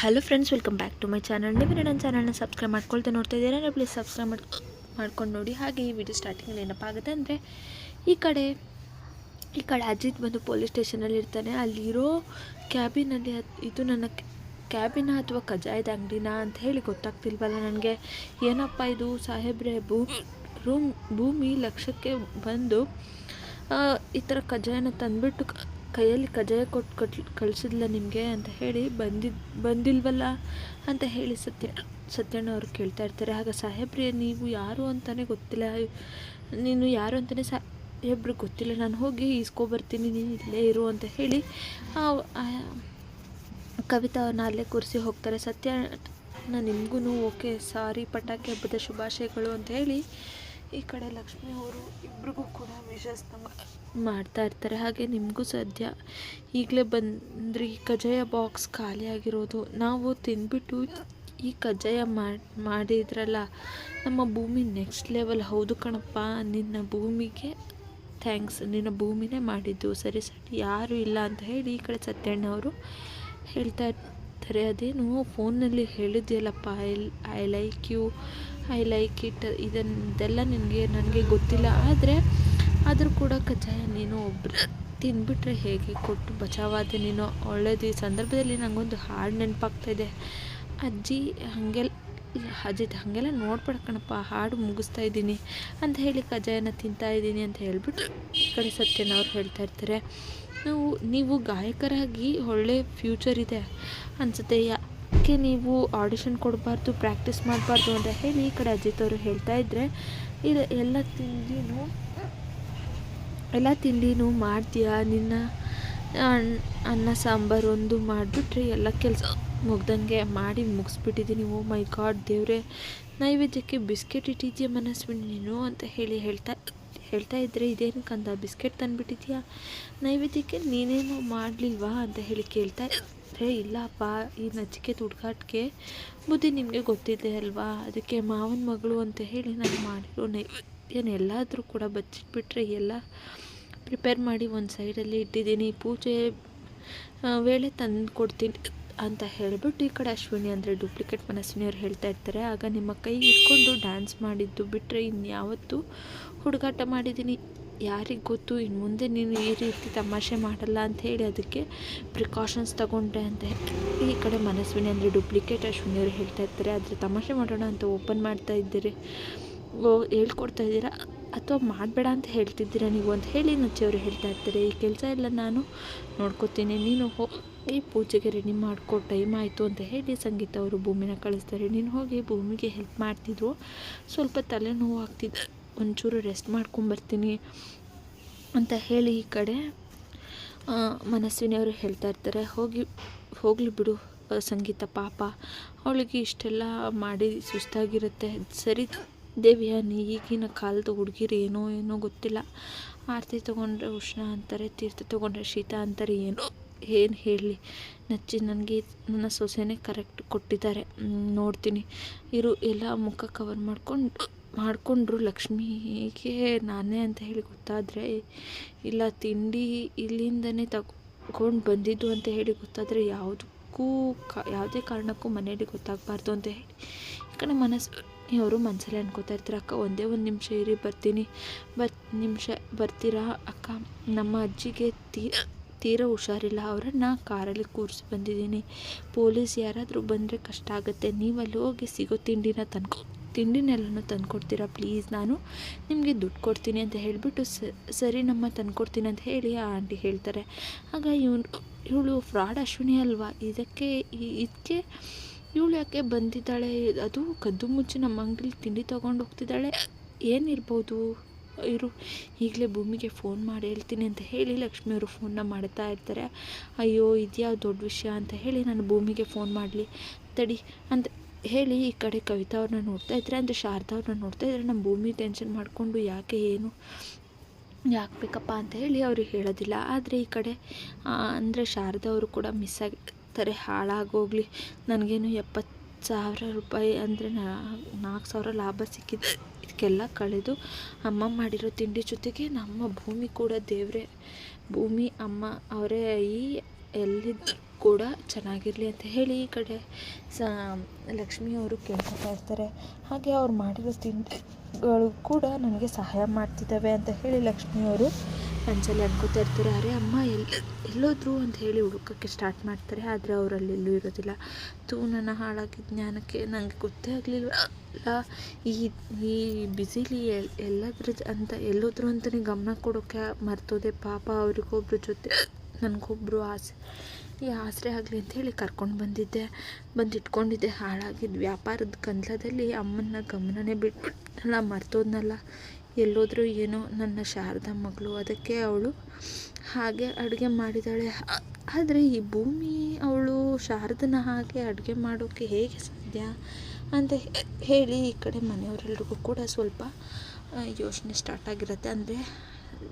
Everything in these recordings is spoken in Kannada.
Hello friends welcome back to my channel ನೀವು ನನ್ನ ಚಾನಲ್ನ ಸಬ್ಸ್ಕ್ರೈಬ್ ಮಾಡ್ಕೊಳ್ತಾ ನೋಡ್ತಾ ಇದ್ದೀರಾ? ಪ್ಲೀಸ್ ಸಬ್ಸ್ಕ್ರೈಬ್ ಮಾಡಿ ಮಾಡ್ಕೊಂಡು ನೋಡಿ. ಹಾಗೆ ಈ ವಿಡಿಯೋ ಸ್ಟಾರ್ಟಿಂಗಲ್ಲಿ ಏನಪ್ಪ ಆಗುತ್ತೆ ಅಂದರೆ, ಈ ಕಡೆ ಈ ಕಡೆ ಅಜಿತ್ ಬಂದು ಪೊಲೀಸ್ ಸ್ಟೇಷನಲ್ಲಿ ಇರ್ತಾನೆ. ಅಲ್ಲಿರೋ ಕ್ಯಾಬಿನಲ್ಲಿ ಇದು ನನ್ನ ಕ್ಯಾಬಿನ ಅಥವಾ ಕಜಾಯದ ಅಂಗಡಿನ ಅಂತ ಹೇಳಿ ಗೊತ್ತಾಗ್ತಿಲ್ವಲ್ಲ ನನಗೆ? ಏನಪ್ಪ ಇದು? ಸಾಹೇಬ್ರೆ, ಭೂ ರೂಮ್ ಭೂಮಿ ಲಕ್ಷಕ್ಕೆ ಬಂದು ಈ ಥರ ಕಜಾಯನ ತಂದುಬಿಟ್ಟು ಕೈಯಲ್ಲಿ ಕಜಾಯ ಕೊಟ್ಟು ಕಟ್ ಕಳಿಸಿದ್ಲ ನಿಮಗೆ ಅಂತ ಹೇಳಿ ಬಂದಿದ್ದು ಬಂದಿಲ್ವಲ್ಲ ಅಂತ ಹೇಳಿ ಸತ್ಯ ಸತ್ಯಣ್ಣ ಅವ್ರು ಕೇಳ್ತಾ ಇರ್ತಾರೆ. ಆಗ ಸಾಹೇಬ್ರೆ, ನೀವು ಯಾರು ಅಂತಲೇ ಗೊತ್ತಿಲ್ಲ. ನೀನು ಯಾರು ಅಂತಲೇ ಸಾಹೇಬ್ರಿಗೆ ಗೊತ್ತಿಲ್ಲ. ನಾನು ಹೋಗಿ ಈಸ್ಕೊಬರ್ತೀನಿ ನೀನು ಇಲ್ಲೇ ಇರು ಅಂತ ಹೇಳಿ ಕವಿತಾ ಅವ್ರನ್ನ ಅಲ್ಲೇ ಕೂರಿಸಿ ಹೋಗ್ತಾರೆ. ಸತ್ಯ ನಿಮಗೂ ಓಕೆ, ಸಾರಿ, ಪಟಾಕಿ ಹಬ್ಬದ ಶುಭಾಶಯಗಳು ಅಂತ ಹೇಳಿ ಈ ಕಡೆ ಲಕ್ಷ್ಮಿ ಅವರು ಇಬ್ರಿಗೂ ಕೂಡ ವಿಶಸ್ನ ಮಾಡ್ತಾ ಇರ್ತಾರೆ. ಹಾಗೆ ನಿಮಗೂ ಸದ್ಯ ಈಗಲೇ ಬಂದ್ರಿ ಕಜ್ಜಾಯ ಬಾಕ್ಸ್ ಖಾಲಿ ಆಗಿರೋದು. ನಾವು ತಿಂದ್ಬಿಟ್ಟು ಈ ಕಜ್ಜಾಯ ಮಾಡಿ, ಮಾಡಿದ್ರಲ್ಲ, ನಮ್ಮ ಭೂಮಿ ನೆಕ್ಸ್ಟ್ ಲೆವೆಲ್ ಹೌದು ಕಣಪ್ಪ. ನಿನ್ನ ಭೂಮಿಗೆ ಥ್ಯಾಂಕ್ಸ್ ನಿನ್ನ ಭೂಮಿನೇ ಮಾಡಿದ್ದು. ಸರಿ ಸರಿ, ಯಾರೂ ಇಲ್ಲ ಅಂತ ಹೇಳಿ ಈ ಕಡೆ ಸತ್ಯಣ್ಣ ಅವರು ಹೇಳ್ತಾ ಇರ್ತಾರೆ. ಅದೇನು ಫೋನಲ್ಲಿ ಹೇಳಿದ್ಯಲ್ಲಪ್ಪ I I like you I like it ಇದನ್ನೆಲ್ಲ ನಿನಗೆ, ನನಗೆ ಗೊತ್ತಿಲ್ಲ. ಆದರೆ ಆದರೂ ಕೂಡ ಕಜ್ಜಾಯ ನೀನು ಒಬ್ಬರು ತಿಂದ್ಬಿಟ್ರೆ ಹೇಗೆ? ಕೊಟ್ಟು ಬಚಾವಾದೆ ನೀನು. ಒಳ್ಳೇದು ಈ ಸಂದರ್ಭದಲ್ಲಿ ನನಗೊಂದು ಹಾಡು ನೆನಪಾಗ್ತಾಯಿದೆ ಅಜ್ಜಿ ಹಾಗೆಲ್ಲ ಅಜಿತ್, ಹಾಗೆಲ್ಲ ನೋಡ್ಬೇಡ ಕಣಪ್ಪ. ಹಾಡು ಮುಗಿಸ್ತಾ ಇದ್ದೀನಿ ಅಂತ ಹೇಳಿ ಕಜ್ಜಾಯನ ತಿಂತಾ ಇದ್ದೀನಿ ಅಂತ ಹೇಳ್ಬಿಟ್ಟು ಈ ಕಡೆ ಸತ್ಯನ ಅವ್ರು ಹೇಳ್ತಾ ಇರ್ತಾರೆ. ನಾವು, ನೀವು ಗಾಯಕರಾಗಿ ಒಳ್ಳೆ ಫ್ಯೂಚರ್ ಇದೆ ಅನಿಸುತ್ತೆ. ಯಾಕೆ ನೀವು ಆಡಿಷನ್ ಕೊಡಬಾರ್ದು ಪ್ರಾಕ್ಟೀಸ್ ಮಾಡಬಾರ್ದು? ಅಂತ ಹೇಳಿ ಈ ಕಡೆ ಅಜಿತ್ ಅವರು ಹೇಳ್ತಾ ಇದ್ದರೆ ಇದು ಎಲ್ಲ ತಿಂಡಿನೂ ಎಲ್ಲ ತಿಂಡಿನೂ ಮಾಡ್ತೀಯಾ? ನಿನ್ನ ಅನ್- ಅನ್ನ, ಸಾಂಬಾರು ಒಂದು ಮಾಡಿಬಿಟ್ರೆ ಎಲ್ಲ ಕೆಲಸ ಮುಗ್ದಂಗೆ ಮಾಡಿ ಮುಗಿಸ್ಬಿಟ್ಟಿದ್ದೀನಿ ಓ ಮೈ ಗಾಡ್, ದೇವ್ರೆ. ನೈವೇದ್ಯಕ್ಕೆ ಬಿಸ್ಕೆಟ್ ಇಟ್ಟಿದ್ಯಾ ಮನಸ್ವಿನಿ? ನೀನು ಅಂತ ಹೇಳಿ ಹೇಳ್ತಾ ಹೇಳ್ತಾ ಇದ್ದರೆ ಇದೇನು ಕಂದ? ಬಿಸ್ಕೆಟ್ ತಂದುಬಿಟ್ಟಿದ್ಯಾ? ನೈವೇದ್ಯಕ್ಕೆ ನೀನೇನು ಮಾಡಲಿಲ್ವಾ ಅಂತ ಹೇಳಿ ಕೇಳ್ತಾ ಇದ್ದರೆ ಇಲ್ಲಪ್ಪ, ಈ ನಚಿಕೆ ಹುಡುಗಾಟ್ಗೆ ಬುದ್ಧಿ ನಿಮಗೆ ಗೊತ್ತಿದೆ ಅಲ್ವಾ? ಅದಕ್ಕೆ ಮಾವನ ಮಗಳು ಅಂತ ಹೇಳಿ ನಾನು ಮಾಡಿರೋ ನೈವೇದ್ಯನ ಎಲ್ಲಾದರೂ ಕೂಡ ಬಚ್ಚಿಟ್ಬಿಟ್ರೆ ಎಲ್ಲ ಪ್ರಿಪೇರ್ ಮಾಡಿ ಒಂದು ಸೈಡಲ್ಲಿ ಇಟ್ಟಿದ್ದೀನಿ. ಪೂಜೆ ವೇಳೆ ತಂದು ಕೊಡ್ತೀನಿ ಅಂತ ಹೇಳಿಬಿಟ್ಟು ಈ ಕಡೆ ಅಶ್ವಿನಿ ಅಂದರೆ ಡೂಪ್ಲಿಕೇಟ್ ಮನಸ್ವಿನಿ ಅವ್ರು ಹೇಳ್ತಾ ಇರ್ತಾರೆ. ಆಗ ನಿಮ್ಮ ಕೈ ಇಟ್ಕೊಂಡು ಡ್ಯಾನ್ಸ್ ಮಾಡಿದ್ದು ಬಿಟ್ಟರೆ ಇನ್ಯಾವತ್ತು ಹುಡುಗಾಟ ಮಾಡಿದ್ದೀನಿ. ಯಾರಿಗೆ ಗೊತ್ತು ಇನ್ನು ಮುಂದೆ ನೀನು ಈ ರೀತಿ ತಮಾಷೆ ಮಾಡಲ್ಲ ಅಂತ ಹೇಳಿ ಅದಕ್ಕೆ ಪ್ರಿಕಾಷನ್ಸ್ ತಗೊಂಡೆ ಅಂತ ಈ ಕಡೆ ಮನಸ್ವಿನಿ ಅಂದರೆ ಡೂಪ್ಲಿಕೇಟ್ ಅಶ್ವಿನಿ ಅವರು ಹೇಳ್ತಾ ಇರ್ತಾರೆ. ಆದರೆ ತಮಾಷೆ ಮಾಡೋಣ ಅಂತ ಓಪನ್ ಮಾಡ್ತಾ ಇದ್ದೀರಿ. ಹೇಳ್ಕೊಡ್ತಾ ಇದ್ದೀರಾ? ಅಥವಾ ಮಾಡಬೇಡ ಅಂತ ಹೇಳ್ತಿದ್ದೀರಾ ನೀವು ಅಂತ ಹೇಳಿ ನಚ್ಚಿ ಹೇಳ್ತಾ ಇರ್ತಾರೆ. ಈ ಕೆಲಸ ಎಲ್ಲ ನಾನು ನೋಡ್ಕೋತೀನಿ. ನೀನು ಹೋ, ಈ ಪೂಜೆಗೆ ರೆಡಿ ಮಾಡ್ಕೊ ಟೈಮ್ ಆಯಿತು ಅಂತ ಹೇಳಿ ಸಂಗೀತ ಅವರು ಭೂಮಿನ ಕಳಿಸ್ತಾರೆ. ನೀನು ಹೋಗಿ ಭೂಮಿಗೆ ಹೆಲ್ಪ್ ಮಾಡ್ತಿದ್ರು. ಸ್ವಲ್ಪ ತಲೆನೋವು ಆಗ್ತಿದ್ದ ಒಂಚೂರು ರೆಸ್ಟ್ ಮಾಡ್ಕೊಂಬರ್ತೀನಿ ಅಂತ ಹೇಳಿ ಈ ಕಡೆ ಮನಸ್ಸಿನವರು ಮನಸ್ವಿನಿ ಅವರು ಹೇಳ್ತಾ ಇರ್ತಾರೆ. ಹೋಗಿ, ಹೋಗಲಿ ಬಿಡು, ಸಂಗೀತ ಪಾಪ. ಅವಳಿಗೆ ಇಷ್ಟೆಲ್ಲ ಮಾಡಿ ಸುಸ್ತಾಗಿರುತ್ತೆ. ಸರಿ. ದೇವಿಯ ನೀ ಈಗಿನ ಕಾಲದ ಹುಡುಗಿರು ಏನೋ ಏನೋ ಗೊತ್ತಿಲ್ಲ. ಆರತಿ ತೊಗೊಂಡ್ರೆ ಉಷ್ಣ ಅಂತಾರೆ, ತೀರ್ಥ ತೊಗೊಂಡ್ರೆ ಶೀತ ಅಂತಾರೆ, ಏನೋ ಏನು ಹೇಳಲಿ ನಚ್ಚಿ ನನಗೆ ನನ್ನ ಸೊಸೆನೇ ಕರೆಕ್ಟ್ ಕೊಟ್ಟಿದ್ದಾರೆ. ನೋಡ್ತೀನಿ. ಇರು, ಎಲ್ಲ ಮುಖ ಕವರ್ ಮಾಡ್ಕೊಂಡು, ಮಾಡಿಕೊಂಡ್ರು ಲಕ್ಷ್ಮಿಗೆ ನಾನೇ ಅಂತ ಹೇಳಿ ಗೊತ್ತಾದರೆ, ಇಲ್ಲ, ತಿಂಡಿ ಇಲ್ಲಿಂದನೇ ತಗೊಂಡು ಬಂದಿದ್ದು ಅಂತ ಹೇಳಿ ಗೊತ್ತಾದರೆ ಯಾವುದಕ್ಕೂ ಕ, ಯಾವುದೇ ಕಾರಣಕ್ಕೂ ಮನೆಯಲ್ಲಿ ಗೊತ್ತಾಗಬಾರ್ದು ಅಂತ ಹೇಳಿ. ಕಡೆ ಮನಸ್ಸು ಅವರು ಮನಸ್ಸಲ್ಲಿ ಅನ್ಕೋತಾ ಇರ್ತಾರೆ, ಅಕ್ಕ ಒಂದೇ ಒಂದು ನಿಮಿಷ ಇರಿ, ಬರ್ತೀನಿ. ಬತ್ ನಿಮಿಷ ಬರ್ತೀರಾ, ಅಕ್ಕ? ನಮ್ಮ ಅಜ್ಜಿಗೆ ತೀ, ತೀರಾ ಹುಷಾರಿಲ್ಲ, ಅವರನ್ನು ಕಾರಲ್ಲಿ ಕೂರಿಸಿ ಬಂದಿದ್ದೀನಿ. ಪೊಲೀಸ್ ಯಾರಾದರೂ ಬಂದರೆ ಕಷ್ಟ ಆಗುತ್ತೆ. ನೀವು ಅಲ್ಲಿ ಹೋಗಿ ಸಿಗೋ ತಿಂಡಿನ ತಂದ್ಕೊ, ತಿಂಡಿನೆಲ್ಲನೂ ತಂದ್ಕೊಡ್ತೀರಾ ಪ್ಲೀಸ್? ನಾನು ನಿಮಗೆ ದುಡ್ಡು ಕೊಡ್ತೀನಿ ಅಂತ ಹೇಳಿಬಿಟ್ಟು ಸರಿ ನಮ್ಮ ತಂದ್ಕೊಡ್ತೀನಿ ಅಂತ ಹೇಳಿ ಆ ಆಂಟಿ ಹೇಳ್ತಾರೆ. ಆಗ ಇವನು, ಇವಳು ಫ್ರಾಡ್ ಅಶ್ವಿನಿ ಅಲ್ವಾ? ಇದಕ್ಕೆ ಇದಕ್ಕೆ ಇವಳು ಯಾಕೆ ಬಂದಿದ್ದಾಳೆ? ಅದು ಕದ್ದು ಮುಚ್ಚಿ ನಮ್ಮ ಅಂಗಡಿಲಿ ತಿಂಡಿ ತೊಗೊಂಡು ಹೋಗ್ತಿದ್ದಾಳೆ. ಏನಿರ್ಬೋದು ಇರು, ಈಗಲೇ ಭೂಮಿಗೆ ಫೋನ್ ಮಾಡಿ ಹೇಳ್ತೀನಿ ಅಂತ ಹೇಳಿ ಲಕ್ಷ್ಮಿಯವರು ಫೋನ್ನ ಮಾಡ್ತಾ ಇರ್ತಾರೆ. ಅಯ್ಯೋ ಇದ್ಯಾವ ದೊಡ್ಡ ವಿಷಯ ಅಂತ ಹೇಳಿ ನಾನು ಭೂಮಿಗೆ ಫೋನ್ ಮಾಡಲಿ. ತಡಿ ಅಂತ ಹೇಳಿ ಈ ಕಡೆ ಕವಿತಾ ಅವ್ರನ್ನ ನೋಡ್ತಾ ಇದ್ದರೆ ಅಂದರೆ ಶಾರದಾ ಅವ್ರನ್ನ ನೋಡ್ತಾ ಇದ್ದರೆ ನಮ್ಮ ಭೂಮಿ ಟೆನ್ಷನ್ ಮಾಡಿಕೊಂಡು ಯಾಕೆ ಏನು, ಯಾಕೆ ಬೇಕಪ್ಪ ಅಂತ ಹೇಳಿ ಅವ್ರಿಗೆ ಹೇಳೋದಿಲ್ಲ. ಆದರೆ ಈ ಕಡೆ ಅಂದರೆ ಶಾರದಾ ಅವರು ಕೂಡ ಮಿಸ್ ಆಗಿರ್ತಾರೆ ಹಾಳಾಗೋಗಲಿ. ನನಗೇನು ಎಪ್ಪತ್ತು ಸಾವಿರ ರೂಪಾಯಿ ಅಂದರೆ ನಾಲ್ಕು ಸಾವಿರ ಲಾಭ ಸಿಕ್ಕಿದೆ ಇದಕ್ಕೆಲ್ಲ ಕಳೆದು ಅಮ್ಮ ಮಾಡಿರೋ ತಿಂಡಿ ಜೊತೆಗೆ ನಮ್ಮ ಭೂಮಿ ಕೂಡ ದೇವರೇ. ಭೂಮಿ, ಅಮ್ಮ, ಅವರೇ ಈ ಎಲ್ಲಿದ್ದ ಕೂಡ ಚೆನ್ನಾಗಿರಲಿ ಅಂತ ಹೇಳಿ ಈ ಕಡೆ ಸ ಲಕ್ಷ್ಮಿಯವರು ಕೇಳ್ಕೊತಾ ಇರ್ತಾರೆ. ಹಾಗೆ ಅವ್ರು ಮಾಡಿರೋ ತಿಂಡಿಗಳು ಕೂಡ ನನಗೆ ಸಹಾಯ ಮಾಡ್ತಿದ್ದಾವೆ ಅಂತ ಹೇಳಿ ಲಕ್ಷ್ಮಿಯವರು ಮನಸಲ್ಲಿ ಅನ್ಕೋತಾ ಇರ್ತಾರೆ, ಅರೆ ಅಮ್ಮ ಎಲ್ಲ ಎಲ್ಲೋದ್ರು ಅಂತ ಹೇಳಿ ಹುಡುಕಕ್ಕೆ ಸ್ಟಾರ್ಟ್ ಮಾಡ್ತಾರೆ, ಆದರೆ ಅವರಲ್ಲಿ ಎಲ್ಲೂ ಇರೋದಿಲ್ಲ. ತೂ ನನ್ನ ಹಾಳಾಗಿದ್ದ ಜ್ಞಾನಕ್ಕೆ ನನಗೆ ಗೊತ್ತೇ ಆಗಲಿಲ್ಲ ಈ ಈ ಬ್ಯುಸಿಲಿ ಎಲ್ಲದ್ರ ಅಂತ, ಎಲ್ಲೋದ್ರು ಅಂತಲೇ ಗಮನ ಕೊಡೋಕ್ಕೆ ಮರ್ತೋದೆ ಪಾಪ ಅವ್ರಿಗೊಬ್ರ ಜೊತೆ, ನನಗೊಬ್ರು ಆಸೆ, ಈ ಆಸರೆ ಆಗಲಿ ಅಂತ ಹೇಳಿ ಕರ್ಕೊಂಡು ಬಂದಿದ್ದೆ. ಬಂದು ಇಟ್ಕೊಂಡಿದ್ದೆ ಹಾಳಾಗಿದ್ದ ವ್ಯಾಪಾರದ ಗಂಧಲದಲ್ಲಿ ಅಮ್ಮನ ಗಮನನೇ ಬಿಟ್ಬಿಟ್ಟಲ್ಲ ಮರ್ತೋದ್ನಲ್ಲ. ಎಲ್ಲೋದ್ರೂ ಏನೋ ನನ್ನ ಶಾರದ ಮಗಳು, ಅದಕ್ಕೆ ಅವಳು ಹಾಗೆ ಅಡುಗೆ ಮಾಡಿದ್ದಾಳೆ ಆದರೆ ಈ ಭೂಮಿ ಅವಳು ಶಾರದನ ಹಾಗೆ ಅಡುಗೆ ಮಾಡೋಕ್ಕೆ ಹೇಗೆ ಸಾಧ್ಯ ಅಂತ ಹೇಳಿ ಈ ಕಡೆ ಮನೆಯವರೆಲ್ರಿಗೂ ಕೂಡ ಸ್ವಲ್ಪ ಯೋಚನೆ ಸ್ಟಾರ್ಟ್ ಆಗಿರುತ್ತೆ. ಅಂದರೆ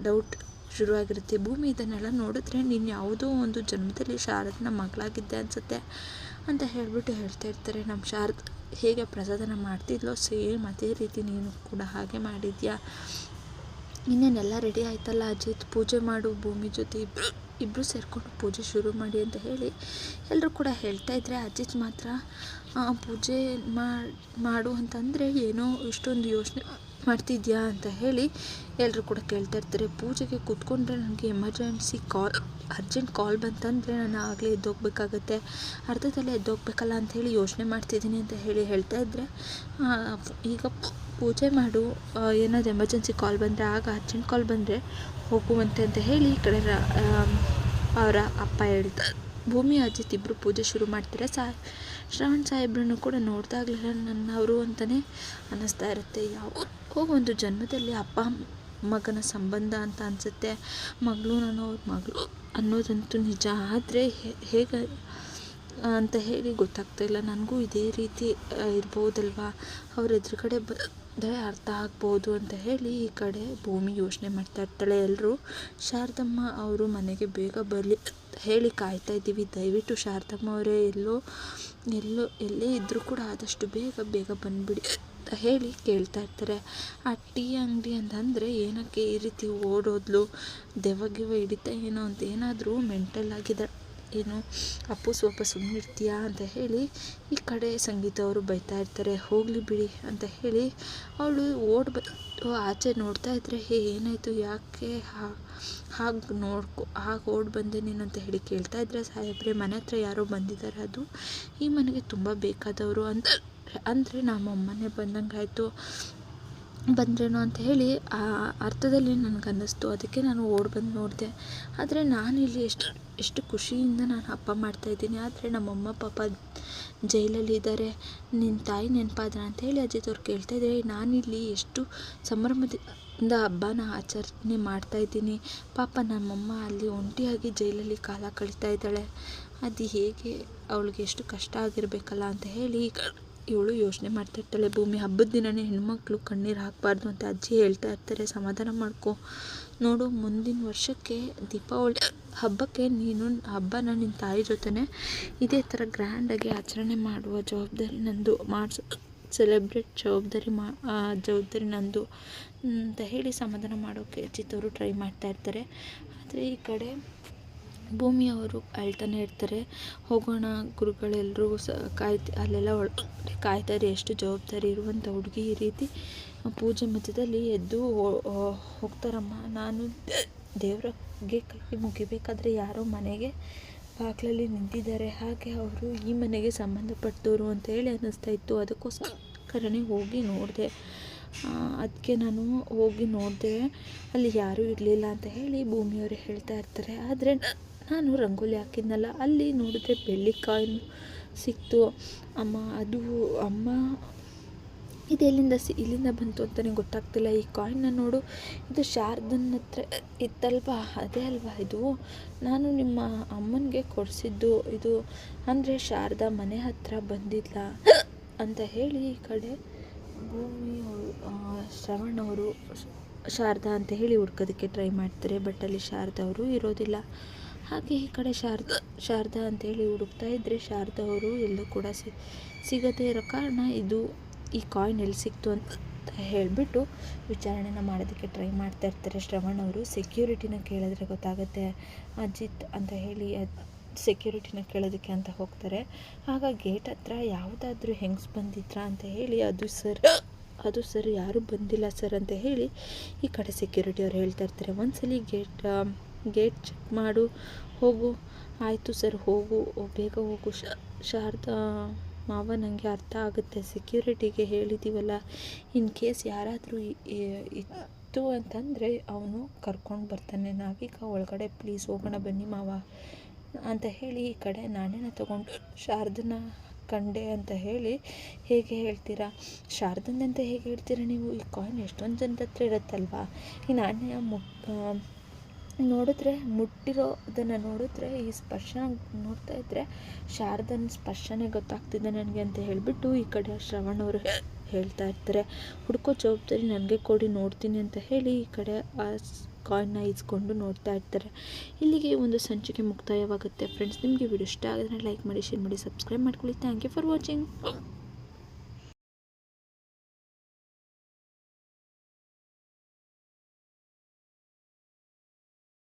ಡೌಟ್ ಶುರುವಾಗಿರುತ್ತೆ. ಭೂಮಿ ಇದನ್ನೆಲ್ಲ ನೋಡಿದ್ರೆ ನೀನು ಯಾವುದೋ ಒಂದು ಜನ್ಮದಲ್ಲಿ ಶಾರದನ ಮಗಳಾಗಿದ್ದೆ ಅನಿಸುತ್ತೆ. ಅಂತ ಹೇಳಿಬಿಟ್ಟು ಹೇಳ್ತಾ ಇರ್ತಾರೆ. ನಮ್ಮ ಶಾರದ ಹೇಗೆ ಪ್ರಸಾದನ ಮಾಡ್ತಿದ್ಲೋ ಸೇಮ್ ಅದೇ ರೀತಿ ನೀನು ಕೂಡ ಹಾಗೆ ಮಾಡಿದ್ಯಾ? ಇನ್ನೇನೆಲ್ಲ ರೆಡಿ ಆಯ್ತಲ್ಲ ಅಜಿತ್? ಪೂಜೆ ಮಾಡು, ಭೂಮಿ ಜೊತೆ ಇಬ್ಬರು ಇಬ್ಬರು ಸೇರಿಕೊಂಡು ಪೂಜೆ ಶುರು ಮಾಡಿ ಅಂತ ಹೇಳಿ ಎಲ್ಲರೂ ಕೂಡ ಹೇಳ್ತಾ ಇದ್ದರೆ ಅಜಿತ್ ಮಾತ್ರ ಪೂಜೆ ಮಾಡು ಅಂತಂದರೆ ಏನೋ ಇಷ್ಟೊಂದು ಯೋಚನೆ ಮಾಡ್ತಿದ್ಯಾ ಅಂತ ಹೇಳಿ ಎಲ್ಲರೂ ಕೂಡ ಕೇಳ್ತಾ ಇರ್ತಾರೆ. ಪೂಜೆಗೆ ಕೂತ್ಕೊಂಡ್ರೆ ನನಗೆ ಎಮರ್ಜೆನ್ಸಿ ಕಾಲ್ ಅರ್ಜೆಂಟ್ ಕಾಲ್ ಬಂತಂದರೆ ನಾನು ಆಗಲೇ ಎದ್ದೋಗ್ಬೇಕಾಗತ್ತೆ. ಅರ್ಧದಲ್ಲೇ ಎದ್ದೋಗ್ಬೇಕಲ್ಲ ಅಂತ ಹೇಳಿ ಯೋಚನೆ ಮಾಡ್ತಿದ್ದೀನಿ ಅಂತ ಹೇಳಿ ಹೇಳ್ತಾ ಇದ್ದರೆ ಈಗ ಪೂಜೆ ಮಾಡು ಏನಾದರೂ ಎಮರ್ಜೆನ್ಸಿ ಕಾಲ್ ಬಂದರೆ ಆಗ ಅರ್ಜೆಂಟ್ ಕಾಲ್ ಬಂದರೆ ಹೋಗುವಂತೆ ಅಂತ ಹೇಳಿ ಈ ಕಡೆ ಅವರ ಅಪ್ಪ ಹೇಳ್ತಾ ಭೂಮಿ, ಅಜಿತ್ ಇಬ್ಬರು ಪೂಜೆ ಶುರು ಮಾಡ್ತಾರೆ. ಸಾ, ಶ್ರವಣ್ ಸಾಹೇಬ್ರನ್ನು ಕೂಡ ನೋಡಿದಾಗಲೆಲ್ಲ ನನ್ನವರು ಅಂತಲೇ ಅನ್ನಿಸ್ತಾ ಇರುತ್ತೆ. ಯಾವ ಒಂದು ಜನ್ಮದಲ್ಲಿ ಅಪ್ಪ, ಮಗನ ಸಂಬಂಧ ಅಂತ ಅನಿಸುತ್ತೆ. ಮಗಳು ನಾನು ಅವ್ರ ಮಗಳು. ಅನ್ನೋದಂತೂ ನಿಜ. ಆದರೆ ಹೇಗೆ, ಅಂತ ಹೇಳಿ ಗೊತ್ತಾಗ್ತಾ ಇಲ್ಲ. ನನಗೂ ಇದೇ ರೀತಿ ಇರ್ಬೋದಲ್ವಾ? ಅವ್ರ ಎದುರುಗಡೆ ಬಂದರೆ ಅರ್ಥ ಆಗ್ಬೋದು ಅಂತ ಹೇಳಿ ಈ ಕಡೆ ಭೂಮಿ ಯೋಚನೆ ಮಾಡ್ತಾ ಇರ್ತಾಳೆ. ಎಲ್ಲರೂ ಶಾರದಮ್ಮ ಅವರು ಮನೆಗೆ ಬೇಗ ಬರಲಿ ಹೇಳಿ ಕಾಯ್ತಾ ಇದ್ದೀವಿ. ದಯವಿಟ್ಟು ಶಾರದಮ್ಮ ಅವರೇ ಎಲ್ಲೋ ಎಲ್ಲೋ, ಎಲ್ಲೇ ಇದ್ದರೂ ಕೂಡ ಆದಷ್ಟು ಬೇಗ ಬೇಗ ಬಂದುಬಿಡಿ. ಅಂತ ಹೇಳಿ ಕೇಳ್ತಾ ಇರ್ತಾರೆ. ಆ ಟೀ ಅಂಗಡಿ ಅಂತಂದರೆ ಏನಕ್ಕೆ ಈ ರೀತಿ ಓಡೋದ್ಲು? ದೆವ್ವ ಗಿವ ಹಿಡಿತಾ ಏನೋ ಅಂತ ಏನಾದರೂ ಮೆಂಟಲ್ ಆಗಿದೆ. ಏನು? ಅಪ್ಪು ಸ್ವಲ್ಪ ಸುಮ್ಮನಿರ್ತೀಯಾ ಅಂತ ಹೇಳಿ ಈ ಕಡೆ ಸಂಗೀತ ಅವರು ಬೈತಾ ಇರ್ತಾರೆ. ಹೋಗಲಿ ಬಿಡಿ ಅಂತ ಹೇಳಿ ಅವಳು ಓಡಿ ಬಂದು ಆಚೆ ನೋಡ್ತಾ ಇದ್ದರೆ ಹೇ, ಏನಾಯಿತು? ಯಾಕೆ ಹಾಗೆ ನೋಡ್ಕೊ, ಹಾಗೆ ಓಡ್ ಬಂದೆ ನೀನು ಅಂತ ಹೇಳಿ ಕೇಳ್ತಾ ಇದ್ದರೆ ಸಾಹೇಬ್ರೆ ಮನೆ ಹತ್ರ ಯಾರೋ ಬಂದಿದ್ದಾರೆ. ಅದು ಈ ಮನೆಗೆ ತುಂಬ ಬೇಕಾದವರು ಅಂತ ಅಂದರೆ ನಮ್ಮಮ್ಮನೇ ಬಂದಂಗೆ ಆಯಿತು ಬಂದ್ರೇನೋ ಅಂತ ಹೇಳಿ ಆ ಅರ್ಥದಲ್ಲಿ ನನಗೆ ಅನ್ನಿಸ್ತು ಅದಕ್ಕೆ ನಾನು ಓಡಿ ಬಂದು ನೋಡಿದೆ. ಆದರೆ ನಾನಿಲ್ಲಿ ಎಷ್ಟು ಎಷ್ಟು ಖುಷಿಯಿಂದ ನಾನು ಹಬ್ಬ ಮಾಡ್ತಾಯಿದ್ದೀನಿ ಆದರೆ ನಮ್ಮಮ್ಮ ಪಾಪ ಜೈಲಲ್ಲಿ ಇದ್ದಾರೆ ನಿನ್ನ ತಾಯಿ ನೆನಪಾದ್ರ ಅಂತ ಹೇಳಿ ಅಜಿತವ್ರು ಕೇಳ್ತಾಯಿದ್ರೆ ನಾನಿಲ್ಲಿ ಎಷ್ಟು ಸಂಭ್ರಮದಿಂದ ಹಬ್ಬನ ಆಚರಣೆ ಮಾಡ್ತಾಯಿದ್ದೀನಿ ಪಾಪ ನಮ್ಮಮ್ಮ ಅಲ್ಲಿ ಒಂಟಿಯಾಗಿ ಜೈಲಲ್ಲಿ ಕಾಲ ಕಳೀತಾ ಇದ್ದಾಳೆ. ಅದು ಹೇಗೆ ಅವಳಿಗೆ ಎಷ್ಟು ಕಷ್ಟ ಆಗಿರಬೇಕಲ್ಲ ಅಂತ ಹೇಳಿ ಇವಳು ಯೋಚನೆ ಮಾಡ್ತಾ ಇರ್ತಾಳೆ, ಭೂಮಿ ಹಬ್ಬದ ದಿನವೇ ಹೆಣ್ಮಕ್ಳು ಕಣ್ಣೀರು ಹಾಕಬಾರ್ದು ಅಂತ ಅಜ್ಜಿ ಹೇಳ್ತಾ ಇರ್ತಾರೆ. ಸಮಾಧಾನ ಮಾಡ್ಕೊ. ನೋಡು, ಮುಂದಿನ ವರ್ಷಕ್ಕೆ ದೀಪಾವಳಿ ಹಬ್ಬಕ್ಕೆ ನೀನು ಹಬ್ಬನ ನಿನ್ನ ತಾಯಿ ಜೊತೆನೇ ಇದೇ ಥರ ಗ್ರ್ಯಾಂಡಾಗಿ ಆಚರಣೆ ಮಾಡುವ ಜವಾಬ್ದಾರಿ ನಂದು. ಮಾಡಿಸೋ ಸೆಲೆಬ್ರೇಟ್ ಜವಾಬ್ದಾರಿ ಮಾ ಜವಾಬ್ದಾರಿ ನಂದು ಅಂತ ಹೇಳಿ ಸಮಾಧಾನ ಮಾಡೋಕ್ಕೆ ಚಿತ್ತವರು ಅವರು ಟ್ರೈ ಮಾಡ್ತಾಯಿರ್ತಾರೆ ಆದರೆ ಈ ಕಡೆ ಭೂಮಿಯವರು ಅಳ್ತಾನೆ ಇರ್ತಾರೆ. ಹೋಗೋಣ ಗುರುಗಳೆಲ್ಲರೂ ಸಹ ಕಾಯ್ತು, ಅಲ್ಲೆಲ್ಲ ಒಳಗಡೆ ಕಾಯ್ತಾರೆ ಎಷ್ಟು ಜವಾಬ್ದಾರಿ ಇರುವಂಥ ಹುಡುಗಿ ಈ ರೀತಿ. ಪೂಜೆ ಮಧ್ಯದಲ್ಲಿ ಎದ್ದು ಹೋಗ್ತಾರಮ್ಮ. ನಾನು ದೇವ್ರಿಗೆ ಕೈ ಮುಗಿಬೇಕಾದ್ರೆ ಯಾರೋ ಮನೆಗೆ ಬಾಗಿಲಲ್ಲಿ ನಿಂತಿದ್ದಾರೆ. ಹಾಗೆ ಅವರು ಈ ಮನೆಗೆ ಸಂಬಂಧಪಟ್ಟವರು ಅಂತ ಹೇಳಿ ಅನ್ನಿಸ್ತಾ ಇತ್ತು. ಅದಕ್ಕೋಸ್ಕರನೇ ಹೋಗಿ ನೋಡಿದೆ. ಅದಕ್ಕೆ ನಾನು ಹೋಗಿ ನೋಡಿದೆ. ಅಲ್ಲಿ ಯಾರೂ ಇರಲಿಲ್ಲ ಅಂತ ಹೇಳಿ ಭೂಮಿಯವರು ಹೇಳ್ತಾ ಇರ್ತಾರೆ. ಆದರೆ ನಾನು ರಂಗೋಲಿ ಹಾಕಿದ್ನಲ್ಲ, ಅಲ್ಲಿ ನೋಡಿದ್ರೆ ಬೆಳ್ಳಿ ಕಾಯಿನ್ ಸಿಕ್ತು. ಅಮ್ಮ, ಅದು ಅಮ್ಮ, ಇದು ಎಲ್ಲಿಂದ ಸಿ, ಇಲ್ಲಿಂದ ಬಂತು ಅಂತಲೇ ಗೊತ್ತಾಗ್ತಿಲ್ಲ. ಈ ಕಾಯಿನ್ನ ನೋಡು, ಇದು ಶಾರದನ್ ಹತ್ರ ಇತ್ತಲ್ವಾ? ಅದೇ ಅಲ್ವಾ ಇದು? ನಾನು ನಿಮ್ಮ ಅಮ್ಮನಿಗೆ ಕೊಡಿಸಿದ್ದು ಇದು. ಅಂದರೆ ಶಾರದಾ ಮನೆ ಹತ್ರ ಬಂದಿಲ್ಲ ಅಂತ ಹೇಳಿ ಈ ಕಡೆ ಭೂಮಿ ಶ್ರವಣ್ ಅವರು ಶಾರದಾ ಅಂತ ಹೇಳಿ ಹುಡ್ಕೋದಕ್ಕೆ ಟ್ರೈ ಮಾಡ್ತಾರೆ. ಬಟ್ ಅಲ್ಲಿ ಶಾರದಾ ಅವರು ಇರೋದಿಲ್ಲ. ಹಾಗೆ ಈ ಕಡೆ ಶಾರದ, ಶಾರದಾ ಅಂತೇಳಿ ಹುಡುಕ್ತಾ ಇದ್ದರೆ ಶಾರದಾ ಅವರು ಎಲ್ಲೂ ಕೂಡ ಸಿ, ಸಿಗದೇ ಇರೋ ಕಾರಣ ಇದು ಈ ಕಾಯಿನ್ ಎಲ್ಲಿ ಸಿಕ್ತು ಅಂತ ಹೇಳಿಬಿಟ್ಟು ವಿಚಾರಣೆನ ಮಾಡೋದಕ್ಕೆ ಟ್ರೈ ಮಾಡ್ತಾ ಇರ್ತಾರೆ ಶ್ರವಣ್ ಅವರು. ಸೆಕ್ಯೂರಿಟಿನ ಕೇಳಿದ್ರೆ ಗೊತ್ತಾಗುತ್ತೆ ಅಜಿತ್ ಅಂತ ಹೇಳಿ ಸೆಕ್ಯೂರಿಟಿನ ಕೇಳೋದಕ್ಕೆ ಅಂತ ಹೋಗ್ತಾರೆ. ಆಗ ಗೇಟ್ ಹತ್ರ ಯಾವುದಾದ್ರೂ ಹೆಂಗ್ಸ್ ಬಂದಿದ್ರಾ ಅಂತ ಹೇಳಿ ಅದು ಸರ್ ಅದು ಸರ್ ಯಾರೂ ಬಂದಿಲ್ಲ ಸರ್ ಅಂತ ಹೇಳಿ ಈ ಕಡೆ ಸೆಕ್ಯೂರಿಟಿ ಅವ್ರು ಹೇಳ್ತಾ ಇರ್ತಾರೆ. ಒಂದ್ಸಲಿ ಗೇಟ್ ಗೇಟ್ ಚೆಕ್ ಮಾಡು, ಹೋಗು. ಆಯಿತು ಸರ್, ಹೋಗು. ಬೇಗ ಹೋಗು. ಶಾರದಾ ಮಾವ ನನಗೆ ಅರ್ಥ ಆಗುತ್ತೆ. ಸೆಕ್ಯೂರಿಟಿಗೆ ಹೇಳಿದ್ದೀವಲ್ಲ ಇನ್ ಕೇಸ್ ಯಾರಾದರೂ ಇತ್ತು ಅಂತಂದರೆ ಅವನು ಕರ್ಕೊಂಡು ಬರ್ತಾನೆ. ನಾವೀಗ ಒಳಗಡೆ ಪ್ಲೀಸ್ ಹೋಗೋಣ ಬನ್ನಿ ಮಾವ ಅಂತ ಹೇಳಿ ಈ ಕಡೆ ನಾಣ್ಯನ ತಗೊಂಡು ಶಾರದನ ಕಂಡೆ ಅಂತ ಹೇಳಿ ಹೇಗೆ ಹೇಳ್ತೀರಾ? ಶಾರದಂದೆ ಅಂತ ಹೇಗೆ ಹೇಳ್ತೀರಾ ನೀವು? ಈ ಕಾಯಿನ್ ಎಷ್ಟೊಂದು ಜನದ ಹತ್ರ ಇರುತ್ತಲ್ವಾ? ಈ ನಾಣ್ಯ ಮು ನೋಡಿದ್ರೆ ಮುಟ್ಟಿರೋದನ್ನು ನೋಡಿದ್ರೆ ಈ ಸ್ಪರ್ಶ ನೋಡ್ತಾ ಇದ್ದರೆ ಶಾರದನ ಸ್ಪರ್ಶನೇ ಗೊತ್ತಾಗ್ತಿದೆ ನನಗೆ ಅಂತ ಹೇಳಿಬಿಟ್ಟು ಈ ಕಡೆ ಶ್ರವಣವರು ಹೇಳ್ತಾ ಇರ್ತಾರೆ. ಹುಡುಕೋ ಜವಾಬ್ದಾರಿ ನನಗೆ ಕೊಡಿ, ನೋಡ್ತೀನಿ ಅಂತ ಹೇಳಿ ಈ ಕಡೆ ಆ ಕಾಯಿನ್ನ ಇಸ್ಕೊಂಡು ನೋಡ್ತಾ ಇರ್ತಾರೆ. ಇಲ್ಲಿಗೆ ಒಂದು ಸಂಚಿಕೆ ಮುಕ್ತಾಯವಾಗುತ್ತೆ. ಫ್ರೆಂಡ್ಸ್ ನಿಮಗೆ ವಿಡಿಯೋ ಇಷ್ಟ ಆಗಿದ್ರೆ ಲೈಕ್ ಮಾಡಿ ಶೇರ್ ಮಾಡಿ ಸಬ್ಸ್ಕ್ರೈಬ್ ಮಾಡ್ಕೊಳ್ಳಿ. Thank you for watching